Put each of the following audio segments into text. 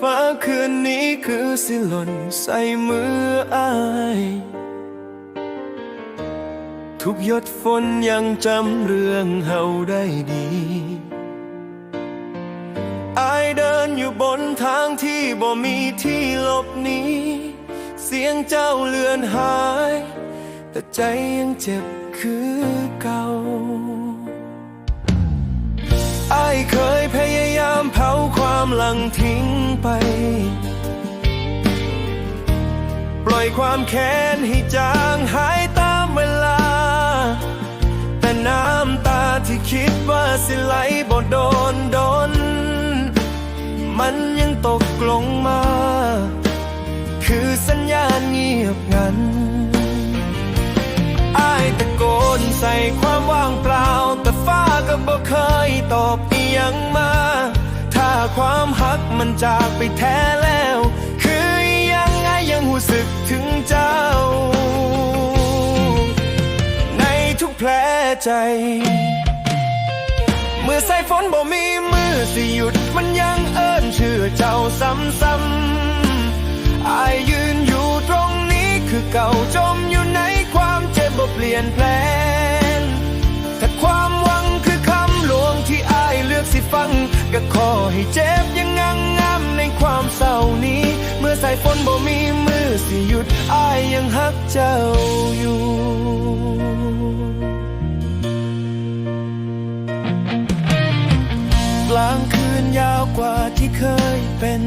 ฟ้าคืนนี้คือสิหล่นใส่มืออาย ทุกหยดฝนยังจำเรื่องเฮาได้ดีอายเดินอยู่บนทางที่บ่มีที่หลบหนีเสียงเจ้าเลือนหาย แต่ใจยังเจ็บคือเก่าอายเคยพยายามเผาความหลังทิ้ง ไป ปล่อยความแค้นให้จางหายตามเวลา แต่น้ำตาที่คิดว่าสิไหลบ่โดนโดน มันยังตกลงมา คือสัญญาณเงียบงันอายตะโกนใส่ความว่างเปล่า แต่ฟ้าก็บ่เคยตอบ มันจากไปแท้แล้ว คือยังไงยังหูสึกถึงเจ้า ในทุกแผลใจเมื่อสายฝนบ่มีมือสิหยุด มันยังเอิ้นชื่อเจ้าซ้ำๆอายยืนอยู่ตรงนี้คือเก่าจมอยู่ในความเจ็บบ่เปลี่ยนแปลงถ้าความหวังคือคำหลวงที่อายเลือกสิฟังก็ขอให้เจ็บ สายฝนบ่มีมือสิหยุดอายยังฮักเจ้าอยู่กลางคืนยาวกว่าที่เคยเป็น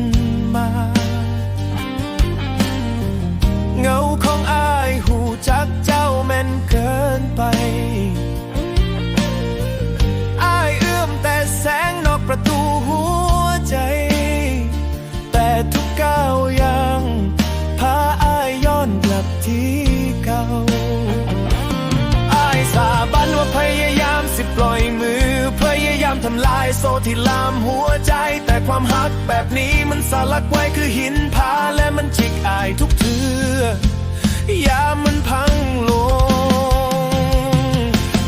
ลายโซ่ที่ลามหัวใจ แต่ความหักแบบนี้มันสลักไว้คือหินผาและมันจิกอายทุกเทือยามมันพังลง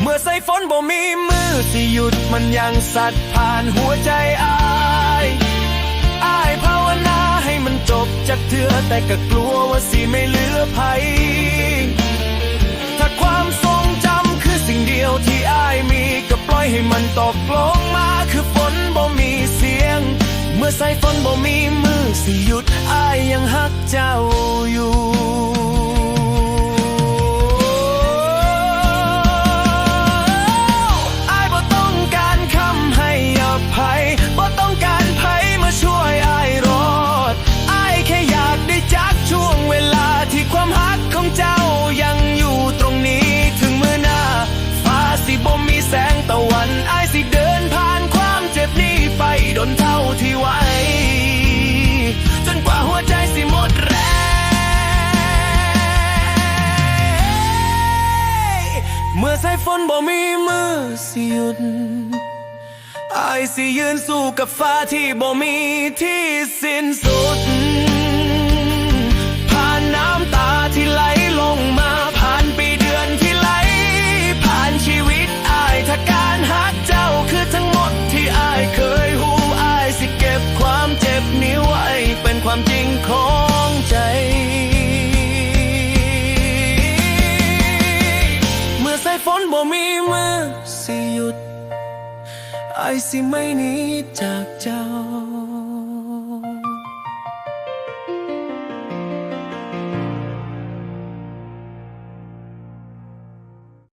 เมื่อใสายฝนบ่มีมือที่หยุดมันยังสัดผ่านหัวใจอายอายภาวนาให้มันจบจากเถือแต่ก็กลัวว่าสิไม่เหลือภัยถ้าความทรงจำคือสิ่งเดียวที่อายมีก็ปล่อยให้มันตกลง มื่อสายฝนบ่มีมือสิหยุดอายยังฮักเจ้าอยู่ ฝนบ่มีมือสิหยุดอายสิยืนสู้กับฟ้าที่บ่มีที่สิ้นสุด ฝนบ่มีมือสิหยุดไอสิไม่หนีจากเจ้า